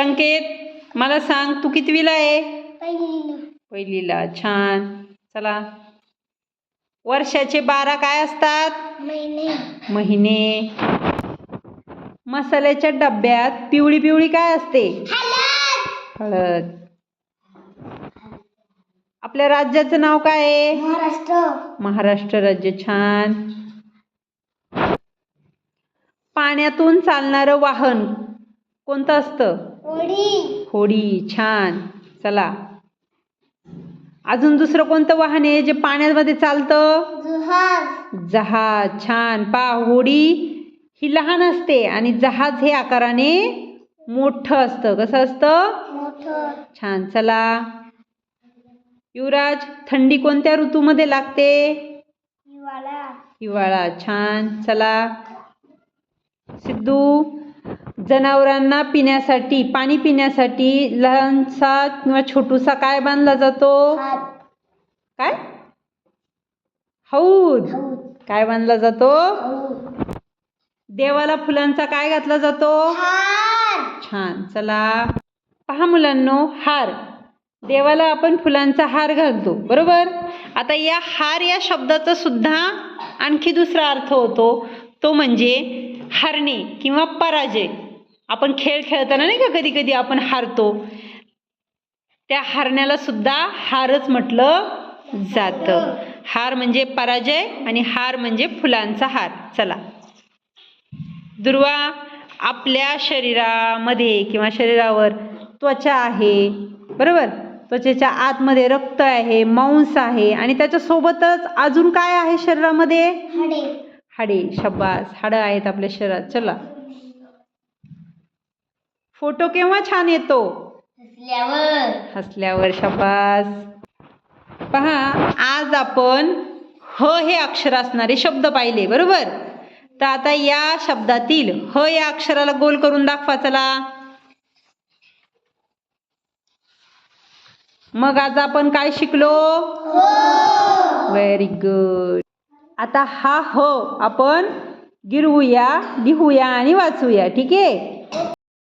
संकेत मला सांग तू कितवीला आहे? पहिली पहिलीला. छान. चला. वर्षाचे बारा काय असतात? महिने. महिने. मसाल्याच्या डब्यात पिवळी पिवळी काय असते? हळद. आपल्या राज्याचं नाव काय आहे? महाराष्ट्र. महाराष्ट्र राज्य. छान. पाण्यातून चालणारं वाहन कोणतं असतं? होडी. होडी छान. चला. अजून दुसरं कोणतं वाहन आहे जे पाण्यामध्ये चालतं? जहाज. जहाज. छान. पा होडी ही लहान असते आणि जहाज हे आकाराने मोठं असतं. कसं असतं? छान. चला. युवराज थंडी कोणत्या ऋतूमध्ये लागते? हिवाळा. हिवाळा. छान. चला. सिद्धू जनावरांना पिण्यासाठी पाणी पिण्यासाठी लहानसा किंवा छोटूसा काय बांधला जातो? काय? हौद. काय बांधला जातो? देवाला फुलांचा काय घातला जातो? हार. छान. चला. पहा मुलांनो हार. देवाला आपण फुलांचा हार घालतो. बरोबर? आता या हार या शब्दाचा सुद्धा आणखी दुसरा अर्थ होतो. तो म्हणजे हारणे किंवा पराजय. आपण खेळ खेळताना नाही का कधी कधी आपण हारतो? त्या हारण्याला सुद्धा हारच म्हटलं जातं. हार म्हणजे पराजय आणि हार म्हणजे फुलांचा हार. चला. दुर्वा आपल्या शरीरामध्ये किंवा शरीरावर त्वचा आहे बरोबर? त्वचेच्या आतमध्ये रक्त आहे मांस आहे आणि त्याच्यासोबतच अजून काय आहे शरीरामध्ये? हडे. हाडे. शब्बास हाडं आहेत आपल्या शरीरात. चला. फोटो केव्हा छान येतो? हसल्यावर. हसल्यावर शब्बास पहा आज आपण ह हे अक्षर असणारे शब्द पाहिले बरोबर? तर आता या शब्दातील ह या अक्षराला गोल करून दाखवा चला. मग आज आपण काय शिकलो? व्हेरी गुड आता हा ह आपण गिरवूया लिहूया आणि वाचूया ठीक आहे?